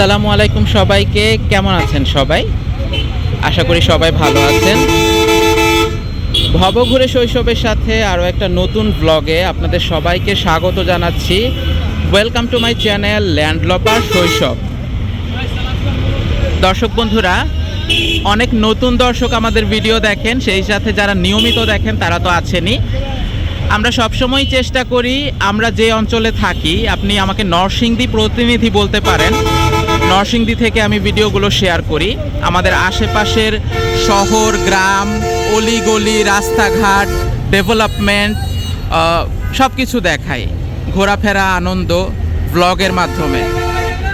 আসসালামু আলাইকুম সবাইকে। কেমন আছেন সবাই? আশা করি সবাই ভালো আছেন। ভবঘুরে শৈশবের সাথে আরও একটা নতুন ব্লগে আপনাদের সবাইকে স্বাগত জানাচ্ছি। ওয়েলকাম টু মাই চ্যানেল ল্যান্ডলপার শৈশব। দর্শক বন্ধুরা, অনেক নতুন দর্শক আমাদের ভিডিও দেখেন, সেই সাথে যারা নিয়মিত দেখেন, তারা তো আছেনই। আমরা সবসময় চেষ্টা করি, আমরা যে অঞ্চলে থাকি, আপনি আমাকে নরসিংদী প্রতিনিধি বলতে পারেন। নরসিংদী থেকে আমি ভিডিওগুলো শেয়ার করি। আমাদের আশেপাশের শহর, গ্রাম, অলিগলি, রাস্তাঘাট ডেভেলপমেন্ট সব কিছু দেখাই। ঘোরাফেরা, আনন্দ ব্লগের মাধ্যমে।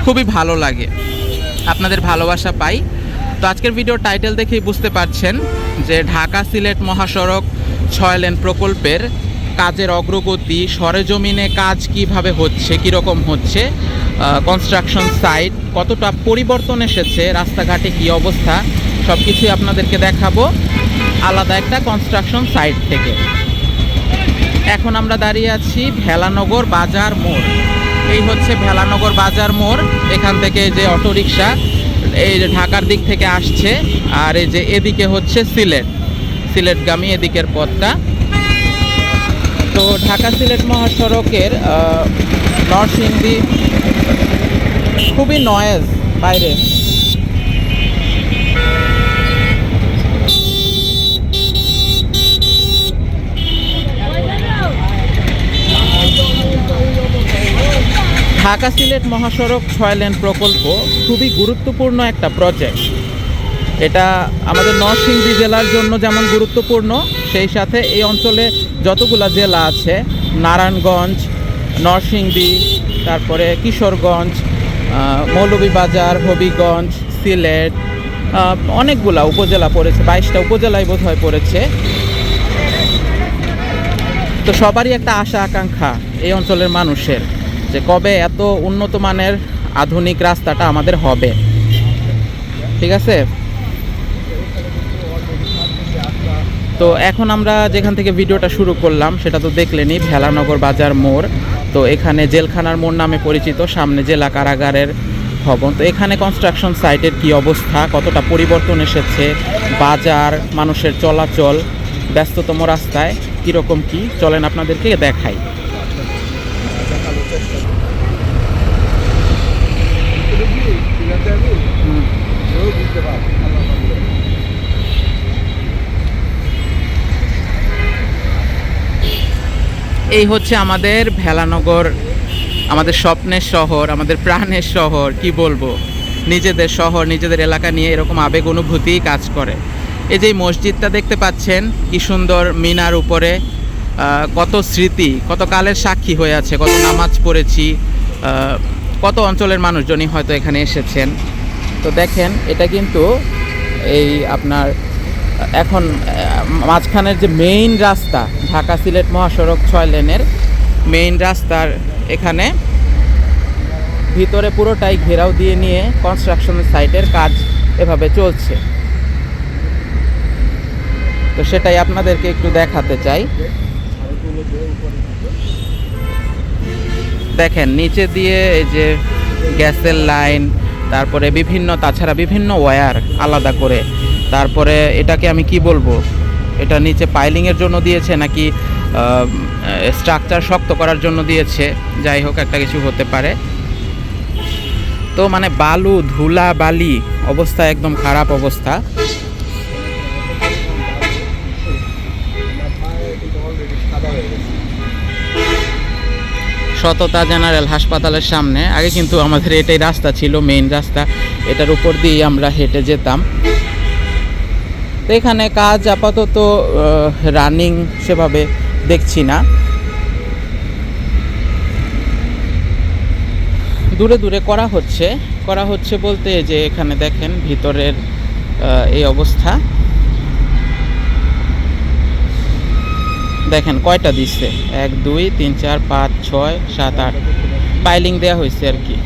খুবই ভালো লাগে। আপনাদের ভালোবাসা পাই। তো আজকের ভিডিও টাইটেল দেখেই বুঝতে পারছেন যে ঢাকা সিলেট মহাসড়ক ছয় লেন প্রকল্পের কাজের অগ্রগতি, সরেজমিনে কাজ কীভাবে হচ্ছে, কীরকম হচ্ছে কনস্ট্রাকশন সাইট কতটা পরিবর্তন এসেছে, রাস্তাঘাটে কী অবস্থা সব কিছুই আপনাদেরকে দেখাবো আলাদা একটা কনস্ট্রাকশন সাইট থেকে। এখন আমরা দাঁড়িয়ে আছি ভেলানগর বাজার মোড়। এই হচ্ছে ভেলানগর বাজার মোড়, এখান থেকে যে অটোরিকশা, এই যে ঢাকার দিক থেকে আসছে, আর এই যে এদিকে হচ্ছে সিলেট, সিলেটগামী এদিকের পথটা। তো ঢাকা সিলেট মহাসড়কের নরসিংদী, খুবই নয়েজ বাইরে। ঢাকা সিলেট মহাসড়ক ছয় লেন প্রকল্প খুবই গুরুত্বপূর্ণ একটা প্রজেক্ট এটা আমাদের নরসিংদী জেলার জন্য যেমন গুরুত্বপূর্ণ, সেই সাথে এই অঞ্চলে যতগুলা জেলা আছে, নারায়ণগঞ্জ, নরসিংদী, তারপরে কিশোরগঞ্জ মৌলভীবাজার, হবিগঞ্জ, সিলেট অনেকগুলা উপজেলা পড়েছে, বাইশটা উপজেলায় বোধ হয় পড়েছে। তো সবারই একটা আশা, আকাঙ্ক্ষা এই অঞ্চলের মানুষের যে কবে এত উন্নত মানের আধুনিক রাস্তাটা আমাদের হবে। ঠিক আছে? তো এখন আমরা যেখান থেকে ভিডিওটা শুরু করলাম, সেটা তো দেখলেনই, ভেলানগর বাজার মোড়। তো এখানে জেলখানার মোড় নামে পরিচিত, সামনে জেলা কারাগারের ভবন। তো এখানে কনস্ট্রাকশন সাইটের কি অবস্থা? কতটা পরিবর্তন এসেছে? বাজার, মানুষের চলাচল, ব্যস্ততম রাস্তায় কীরকম কি? চলেন আপনাদেরকে দেখাই। হুম। এই হচ্ছে আমাদের ভেলানগর, আমাদের স্বপ্নের শহর, আমাদের প্রাণের শহর, কি বলব? নিজেদের শহর, নিজেদের এলাকা নিয়ে এরকম আবেগ অনুভূতি কাজ করে। এই যে মসজিদটা দেখতে পাচ্ছেন, কি সুন্দর মিনার উপরে কত স্মৃতি, কত কালের সাক্ষী হয়ে আছে, কত নামাজ পড়েছি কত অঞ্চলের মানুষজনই হয়তো এখানে এসেছেন। তো দেখেন, এটা কিন্তু এই আপনার এখন মাঝখানের যে মেইন রাস্তা, ঢাকা সিলেট মহাসড়ক ছয় লেনের মেইন রাস্তার এখানে, ভিতরে পুরোটাই ঘেরাও দিয়ে নিয়ে কনস্ট্রাকশন সাইটের কাজ এভাবে চলছে। তো সেটাই আপনাদেরকে একটু দেখাতে চাই। দেখেন, নিচে দিয়ে এই যে গ্যাসের লাইন, তারপরে বিভিন্ন, তাছাড়া বিভিন্ন ওয়্যার আলাদা করে তারপরে এটাকে আমি কি বলব? এটা নিচে পাইলিংয়ের জন্য দিয়েছে নাকি স্ট্রাকচার শক্ত করার জন্য দিয়েছে? যাই হোক, একটা কিছু হতে পারে। তো মানে বালু, ধুলা, বালি, অবস্থা একদম খারাপ অবস্থা। সততা জেনারেল হাসপাতালের সামনে। আগে কিন্তু আমাদের এটাই রাস্তা ছিল মেইন রাস্তা। এটার উপর দিয়ে আমরা হেঁটে যেতাম। তো এখানে কাজ আপাতত রানিং সেভাবে দেখছি না। দূরে দূরে করা হচ্ছে করা হচ্ছে বলতে যে এখানে দেখেন ভিতরের এই অবস্থা। দেখেন কয়টা দিচ্ছে এক, দুই, তিন, চার, পাঁচ, ছয়, সাত, আট। পাইলিং দেওয়া হয়েছে আর কি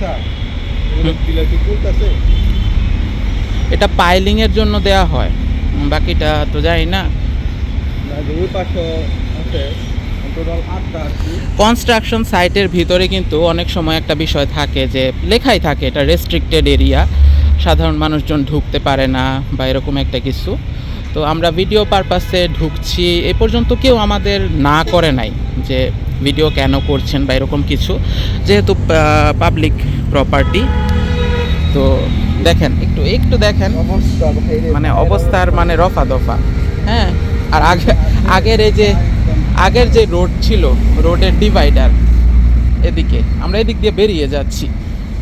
চলতেছে এটা পাইলিং এর জন্য দেয়া হয়। বাকিটা তো জানি না। কনস্ট্রাকশন সাইটের ভিতরে কিন্তু অনেক সময় একটা বিষয় থাকে যে, লেখাই থাকে এটা রেস্ট্রিক্টেড এরিয়া সাধারণ মানুষজন ঢুকতে পারে না বা এরকম একটা কিছু। তো আমরা ভিডিও পারপাসে ঢুকছি। এ পর্যন্ত কেউ আমাদের না করে নাই যে ভিডিও কেন করছেন বা এরকম কিছু। যেহেতু পাবলিক প্রপার্টি তো দেখেন, একটু একটু দেখেন। মানে অবস্থার মানে রফা দফা। হ্যাঁ আর আগে, আগের এই যে, আগের যে রোড ছিল, রোডের ডিভাইডার এদিকে, আমরা এদিক দিয়ে বেরিয়ে যাচ্ছি।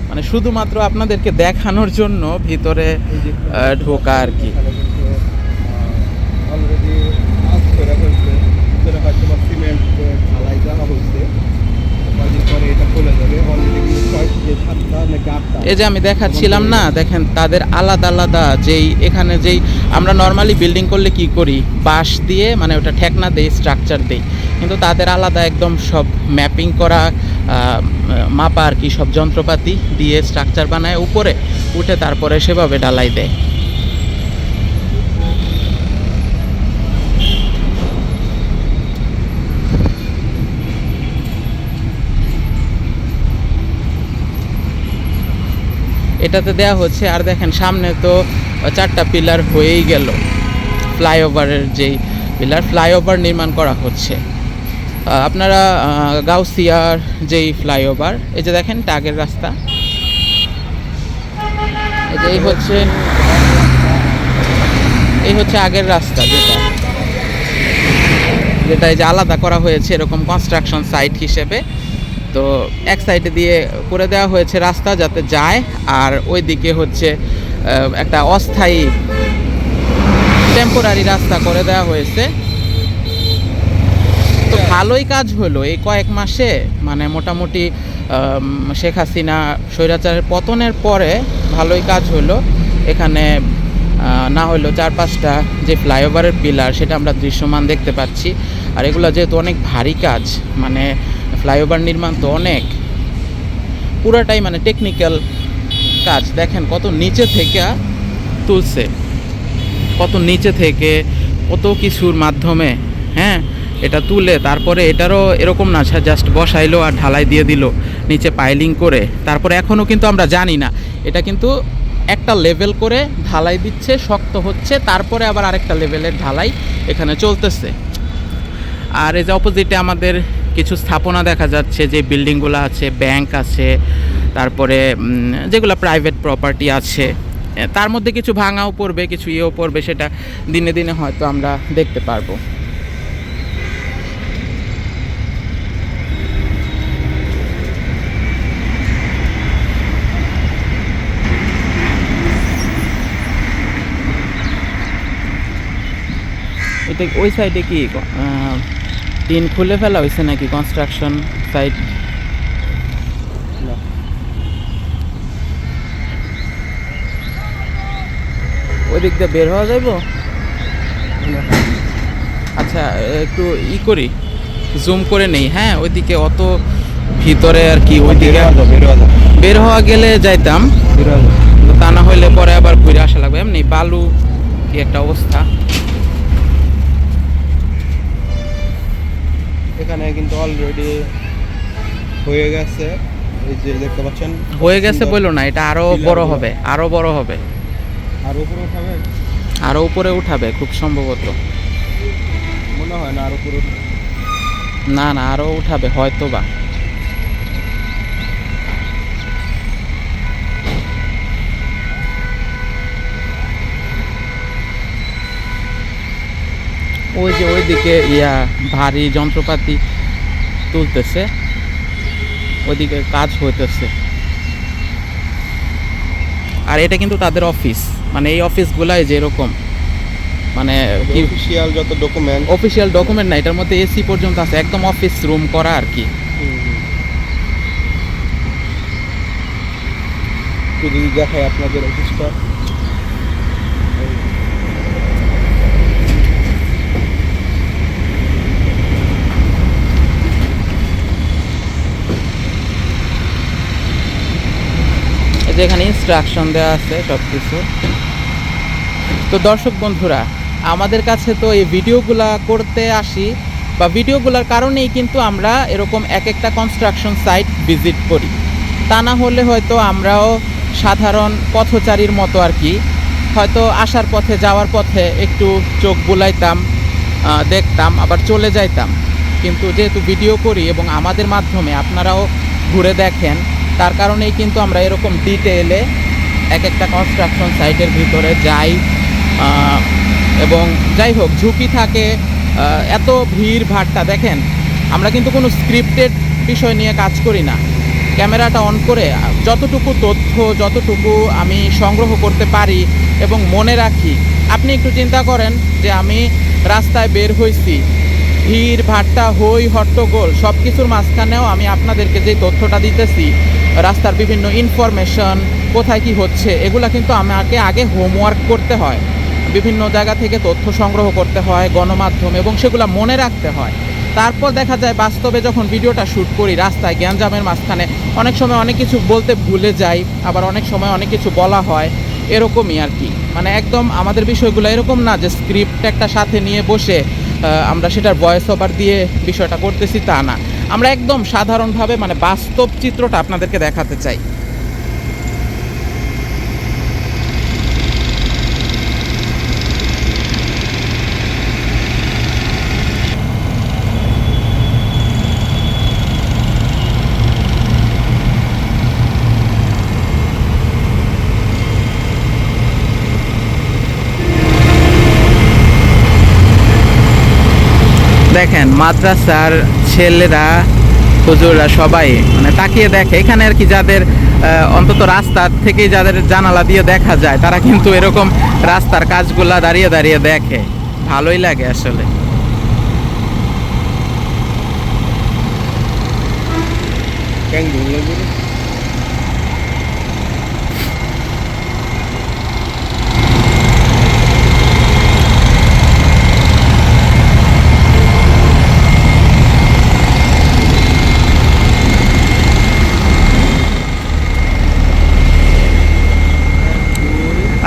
মানে শুধুমাত্র আপনাদেরকে দেখানোর জন্য ভিতরে ঢোকা আর কি। অলরেডি এই যে আমি দেখাচ্ছিলাম না, দেখেন তাদের আলাদা আলাদা যেই, এখানে যেই আমরা নর্মালি বিল্ডিং করলে কি করি? বাঁশ দিয়ে মানে ওটা ঠেকনা দেই স্ট্রাকচার দেই কিন্তু তাদের আলাদা একদম সব ম্যাপিং করা মাপা আর কি সব যন্ত্রপাতি দিয়ে স্ট্রাকচার বানায়, উপরে উঠে তারপরে সেভাবে ঢালাই দেয়। এটাতে দেয়া হচ্ছে, আর দেখেন সামনে তো চারটা পিলার হয়েই গেল। ফ্লাইওভারের যেই পিলার, ফ্লাইওভার নির্মাণ করা হচ্ছে। আপনারা গাউসিয়ার যেই ফ্লাইওভার, এই যে দেখেন টাগের রাস্তা। এই হচ্ছে এই হচ্ছে আগের রাস্তা যেটা। যেটা এই যে আলাদা করা হয়েছে এরকম কনস্ট্রাকশন সাইট হিসেবে। তো এক সাইডে দিয়ে করে দেওয়া হয়েছে রাস্তা যাতে যায়, আর ওই দিকে হচ্ছে একটা অস্থায়ী টেম্পোরারি রাস্তা করে দেওয়া হয়েছে। তো ভালোই কাজ হলো এই কয়েক মাসে মানে মোটামুটি শেখ হাসিনা স্বৈরাচারের পতনের পরে ভালোই কাজ হলো। এখানে না হলেও চার পাঁচটা যে ফ্লাইওভারের পিলার, সেটা আমরা দৃশ্যমান দেখতে পাচ্ছি। আর এগুলো যেহেতু অনেক ভারী কাজ মানে ফ্লাইওভার নির্মাণ তো অনেক। পুরাটাই মানে টেকনিক্যাল কাজ। দেখেন কত নিচে থেকে তুলছে। কত নিচে থেকে কত কিছুর মাধ্যমে হ্যাঁ? এটা তুলে তারপরে এটারও এরকম না জাস্ট বসাইলো আর ঢালাই দিয়ে দিল, নিচে পাইলিং করে। তারপরে এখনও কিন্তু আমরা জানি না। এটা কিন্তু একটা লেভেল করে ঢালাই দিচ্ছে, শক্ত হচ্ছে, তারপরে আবার আরেকটা লেভেলের ঢালাই এখানে চলতেছে। আর এই যে অপোজিটে আমাদের কিছু স্থাপনা দেখা যাচ্ছে, যে বিল্ডিংগুলো আছে ব্যাংক আছে, তারপরে যেগুলো প্রাইভেট প্রপার্টি আছে। তার মধ্যে কিছু ভাঙাও পড়বে, কিছু ইয়েও পড়বে, সেটা দিনে দিনে হয়তো আমরা দেখতে পারব। ওই সাইডে কি? টিন খুলে ফেলা হয়েছে নাকি কনস্ট্রাকশন সাইট ওই দিক দিয়ে বের হওয়া যাইব? আচ্ছা একটু ই করি জুম করে নেই হ্যাঁ? ওইদিকে অত ভিতরে আর কি ওইদিকে বের হওয়া গেলে যাইতাম। তা না হইলে পরে আবার ঘুরে আসা লাগবে। এমনি বালু কি একটা অবস্থা? এখানে কিন্তু অলরেডি হয়ে গেছে। এই যে দেখতে পাচ্ছেন হয়ে গেছে বলল না এটা আরও বড় হবে আরও বড় হবে। আর উপরে উঠাবে? আরও উপরে উঠাবে খুব সম্ভবত। মনে হয় না আর উপরে না না আরও উঠাবে হয়তো বা ওই যে ওইদিকে ইয়া ভারী যন্ত্রপাতি তুলতেছে। ওইদিকে কাজ হইতেছে। আর এটা কিন্তু তাদের অফিস মানে এই অফিসগুলাই যেরকম মানে অফিসিয়াল যত ডকুমেন্ট অফিসিয়াল ডকুমেন্ট না এটার মধ্যে এসি পর্যন্ত আছে। একদম অফিস রুম করা আর কি। যদি দেখায় আপনাদের অফিসটা এখানে ইনস্ট্রাকশন দেওয়া আছে সব কিছু তো দর্শক বন্ধুরা, আমাদের কাছে তো এই ভিডিওগুলা করতে আসি, বা ভিডিওগুলোর কারণেই কিন্তু আমরা এরকম এক একটা কনস্ট্রাকশন সাইট ভিজিট করি। তা না হলে হয়তো আমরাও সাধারণ পথচারীর মতো আর কি, হয়তো আসার পথে, যাওয়ার পথে একটু চোখ বুলাইতাম দেখতাম, আবার চলে যাইতাম। কিন্তু যেহেতু ভিডিও করি এবং আমাদের মাধ্যমে আপনারাও ঘুরে দেখেন তার কারণেই কিন্তু আমরা এরকম ডিটেলে এক একটা কনস্ট্রাকশন সাইটের ভিতরে যাই এবং যাই হোক, ঝুঁকি থাকে এত ভিড় ভাট্টা। দেখেন, আমরা কিন্তু কোনো স্ক্রিপ্টেড বিষয় নিয়ে কাজ করি না। ক্যামেরাটা অন করে, যতটুকু তথ্য, যতটুকু আমি সংগ্রহ করতে পারি এবং মনে রাখি, আপনি একটু চিন্তা করেন যে আমি রাস্তায় বের হয়েছি ভিড়, ভাট্টা হই হট্টগোল সব কিছুর মাঝখানেও আমি আপনাদেরকে যে তথ্যটা দিতেছি, রাস্তার বিভিন্ন ইনফরমেশন কোথায় কি হচ্ছে, এগুলো কিন্তু আমাকে আগে হোমওয়ার্ক করতে হয়। বিভিন্ন জায়গা থেকে তথ্য সংগ্রহ করতে হয়, গণমাধ্যম এবং সেগুলো মনে রাখতে হয়। তারপর দেখা যায়, বাস্তবে যখন ভিডিওটা শ্যুট করি, রাস্তায় জ্ঞানজামের মাঝখানে অনেক সময় অনেক কিছু বলতে ভুলে যাই, আবার অনেক সময় অনেক কিছু বলা হয়, এরকমই আর কি। মানে একদম আমাদের বিষয়গুলো এরকম না যে স্ক্রিপ্ট একটা সাথে নিয়ে বসে আমরা সেটার ভয়েস ওভার দিয়ে বিষয়টা করতেছি তা না। আমরা একদম সাধারণভাবে মানে বাস্তব চিত্রটা আপনাদেরকে দেখাতে চাই। দেখেন, মাদ্রাসার ছেলেরা, হুজুররা সবাই মানে তাকিয়ে দেখে। এখানে আর কি যাদের অন্তত রাস্তার থেকে যাদের জানালা দিয়ে দেখা যায়, তারা কিন্তু এরকম রাস্তার কাজগুলা দাঁড়িয়ে দাঁড়িয়ে দেখে। ভালোই লাগে আসলে। ক্যাং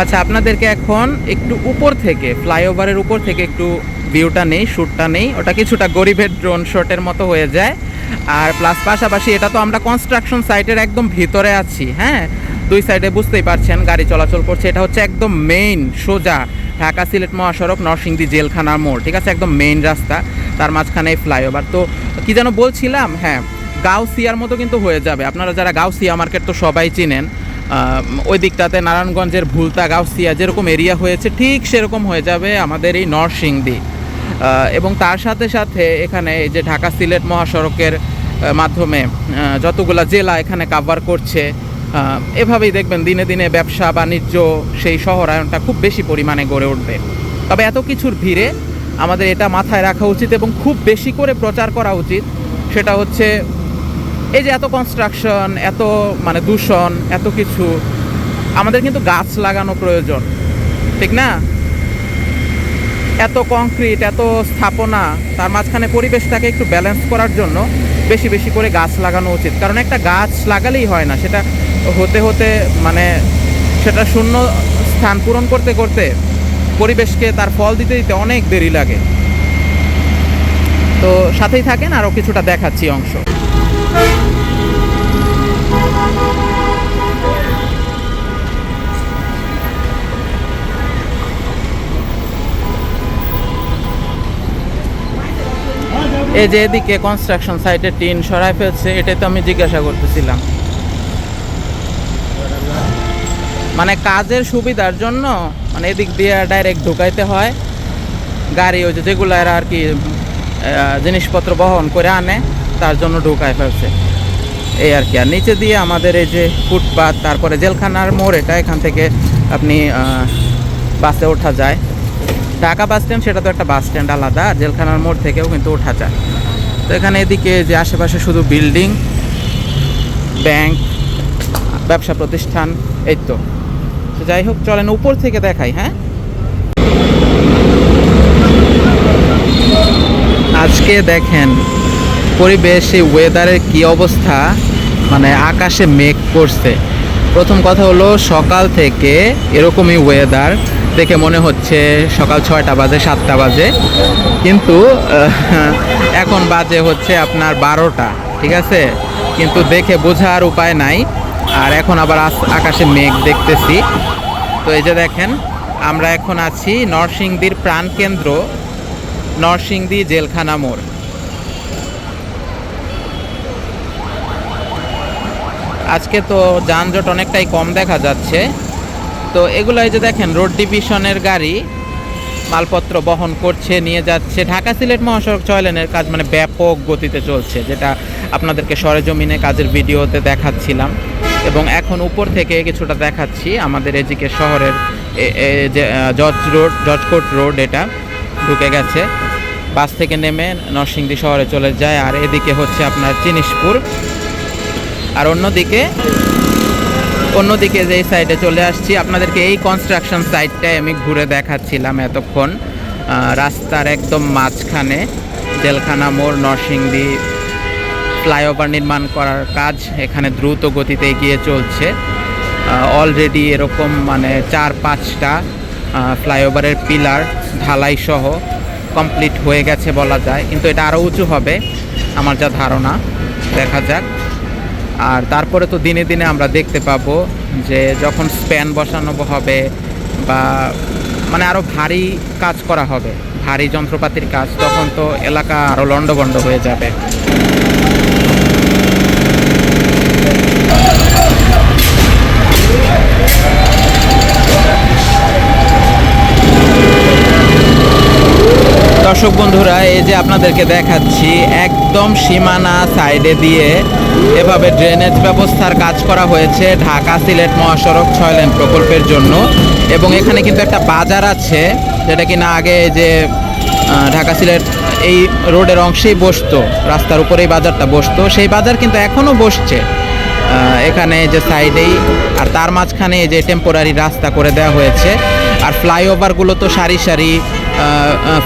আচ্ছা আপনাদেরকে এখন একটু উপর থেকে, ফ্লাইওভারের উপর থেকে একটু ভিউটা নেই, শ্যুটটা নেই। ওটা কিছুটা গরিবের ড্রোন শটের মতো হয়ে যায়। আর প্লাস পাশাপাশি এটা তো আমরা কনস্ট্রাকশন সাইটের একদম ভিতরে আছি হ্যাঁ? দুই সাইডে বুঝতেই পারছেন, গাড়ি চলাচল করছে। এটা হচ্ছে একদম মেইন সোজা ঢাকা সিলেট মহাসড়ক, নরসিংদী জেলখানার মোড়, ঠিক আছে? একদম মেইন রাস্তা, তার মাঝখানে ফ্লাইওভার তো কি যেন বলছিলাম হ্যাঁ গাউসিয়ার মতো কিন্তু হয়ে যাবে। আপনারা যারা গাউসিয়া মার্কেট তো সবাই চিনেন ওই দিকটাতে নারায়ণগঞ্জের ভুলতা, গাউসিয়া যেরকম এরিয়া হয়েছে, ঠিক সেরকম হয়ে যাবে আমাদের এই নরসিংদী। এবং তার সাথে সাথে এখানে এই যে ঢাকা সিলেট মহাসড়কের মাধ্যমে যতগুলা জেলা এখানে কাভার করছে এভাবেই দেখবেন দিনে দিনে ব্যবসা, বাণিজ্য সেই শহরায়নটা খুব বেশি পরিমাণে গড়ে উঠবে। তবে এত কিছুর ভিড়ে আমাদের এটা মাথায় রাখা উচিত এবং খুব বেশি করে প্রচার করা উচিত, সেটা হচ্ছে এই যে এত কনস্ট্রাকশন এত মানে দূষণ, এত কিছু, আমাদের কিন্তু গাছ লাগানো প্রয়োজন, ঠিক না? এত কংক্রিট এত স্থাপনা, তার মাঝখানে পরিবেশটাকে একটু ব্যালেন্স করার জন্য বেশি বেশি করে গাছ লাগানো উচিত। কারণ একটা গাছ লাগালেই হয় না, সেটা হতে হতে মানে সেটা শূন্য স্থান পূরণ করতে করতে পরিবেশকে তার ফল দিতে দিতে অনেক দেরি লাগে। তো সাথেই থাকেন আরও কিছুটা দেখাচ্ছি অংশ। এই যে এদিকে কনস্ট্রাকশন সাইটে টিন সরাই ফেলছে, এটাই তো আমি জিজ্ঞাসা করতেছিলাম। মানে কাজের সুবিধার জন্য মানে এদিক দিয়ে ডাইরেক্ট ঢুকাইতে হয়। গাড়ি ওই যেগুলো এরা আর কি জিনিসপত্র বহন করে আনে, তার জন্য ঢুকায় ফেলছে। এই আর কি। আর নিচে দিয়ে আমাদের এই যে ফুটপাত, তারপরে জেলখানার মোড়, এটা এখান থেকে আপনি বাসে ওঠা যায়। ঢাকা বাস স্ট্যান্ড, সেটা তো একটা বাস স্ট্যান্ড আলাদা জেলখানার মোড় থেকেও কিন্তু ওঠা যায়। তো এখানে এদিকে যে আশেপাশে শুধু বিল্ডিং, ব্যাংক, ব্যবসা প্রতিষ্ঠান, এই তো। তো যাই হোক, চলেন উপর থেকে দেখাই হ্যাঁ? আজকে দেখেন, পরিবেশে ওয়েদারের কি অবস্থা মানে আকাশে মেঘ করছে। প্রথম কথা হলো, সকাল থেকে এরকমই ওয়েদার দেখে মনে হচ্ছে সকাল ছয়টা বাজে, সাতটা বাজে। কিন্তু এখন বাজে হচ্ছে আপনার বারোটা, ঠিক আছে? কিন্তু দেখে বোঝার উপায় নাই। আর এখন আবার আকাশে মেঘ দেখতেছি। তো এই যে দেখেন, আমরা এখন আছি নরসিংদীর প্রাণকেন্দ্র, নরসিংদী জেলখানা মোড়। আজকে তো যানজট অনেকটাই কম দেখা যাচ্ছে। তো এগুলো যে দেখেন, রোড ডিভিশনের গাড়ি, মালপত্র বহন করছে, নিয়ে যাচ্ছে। ঢাকা সিলেট মহাসড়ক ছয় লেনের কাজ মানে ব্যাপক গতিতে চলছে, যেটা আপনাদেরকে সরেজমিনে কাজের ভিডিওতে দেখাচ্ছিলাম। এবং এখন উপর থেকে কিছুটা দেখাচ্ছি আমাদের এদিকে শহরের যে জজ রোড জজকোট রোড এটা ঢুকে গেছে। বাস থেকে নেমে নরসিংদী শহরে চলে যায়, আর এদিকে হচ্ছে আপনার জিনিসপুর। আর অন্যদিকে অন্যদিকে যে সাইডে চলে আসছি, আপনাদেরকে এই কনস্ট্রাকশন সাইটটাই আমি ঘুরে দেখাচ্ছিলাম এতক্ষণ। রাস্তার একদম মাঝখানে জেলখানা মোড়, নরসিংদী ফ্লাইওভার নির্মাণ করার কাজ এখানে দ্রুত গতিতে এগিয়ে চলছে। অলরেডি এরকম মানে চার পাঁচটা ফ্লাইওভারের পিলার ঢালাই সহ কমপ্লিট হয়ে গেছে বলা যায়। কিন্তু এটা আরও উঁচু হবে, আমার যা ধারণা। দেখা যাক। আর তারপরে তো দিনে দিনে আমরা দেখতে পাবো যে যখন স্প্যান বসানো হবে বা মানে আরও ভারী কাজ করা হবে, ভারী যন্ত্রপাতির কাজ, তখন তো এলাকা আরও লণ্ডভণ্ড হয়ে যাবে। দর্শক বন্ধুরা, এই যে আপনাদেরকে দেখাচ্ছি, একদম সীমানা সাইডে দিয়ে এভাবে ড্রেনেজ ব্যবস্থার কাজ করা হয়েছে ঢাকা সিলেট মহাসড়ক ছয় লেন প্রকল্পের জন্য। এবং এখানে কিন্তু একটা বাজার আছে, যেটা কিনা আগে যে ঢাকা সিলেট এই রোডের অংশেই বসতো, রাস্তার উপরেই বাজারটা বসতো। সেই বাজার কিন্তু এখনও বসছে এখানে যে সাইডেই, আর তার মাঝখানে যে টেম্পোরারি রাস্তা করে দেওয়া হয়েছে। আর ফ্লাইওভারগুলো তো সারি সারি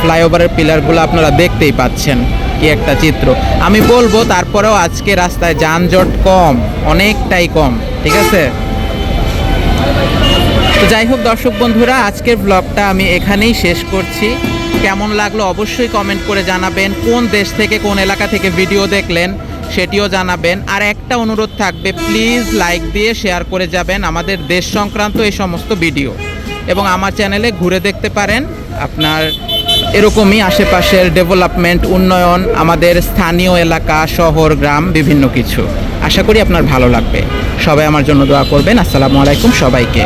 ফ্লাইওভারের পিলারগুলো আপনারা দেখতেই পাচ্ছেন কি একটা চিত্র। আমি বলব তারপরেও আজকে রাস্তায় যানজট কম, অনেকটাই কম, ঠিক আছে? তো যাই হোক দর্শক বন্ধুরা, আজকের ব্লগটা আমি এখানেই শেষ করছি। কেমন লাগল অবশ্যই কমেন্ট করে জানাবেন। কোন দেশ থেকে, কোন এলাকা থেকে ভিডিও দেখলেন সেটিও জানাবেন। আর একটা অনুরোধ থাকবে প্লিজ লাইক দিয়ে শেয়ার করে যাবেন আমাদের দেশ সংক্রান্ত এই সমস্ত ভিডিও এবং আমার চ্যানেলে ঘুরে দেখতে পারেন। আপনার এরকমই আশেপাশের ডেভেলপমেন্ট, উন্নয়ন, আমাদের স্থানীয় এলাকা, শহর, গ্রাম, বিভিন্ন কিছু। আশা করি আপনার ভালো লাগবে। সবাই আমার জন্য দোয়া করবেন। আসসালামু আলাইকুম সবাইকে।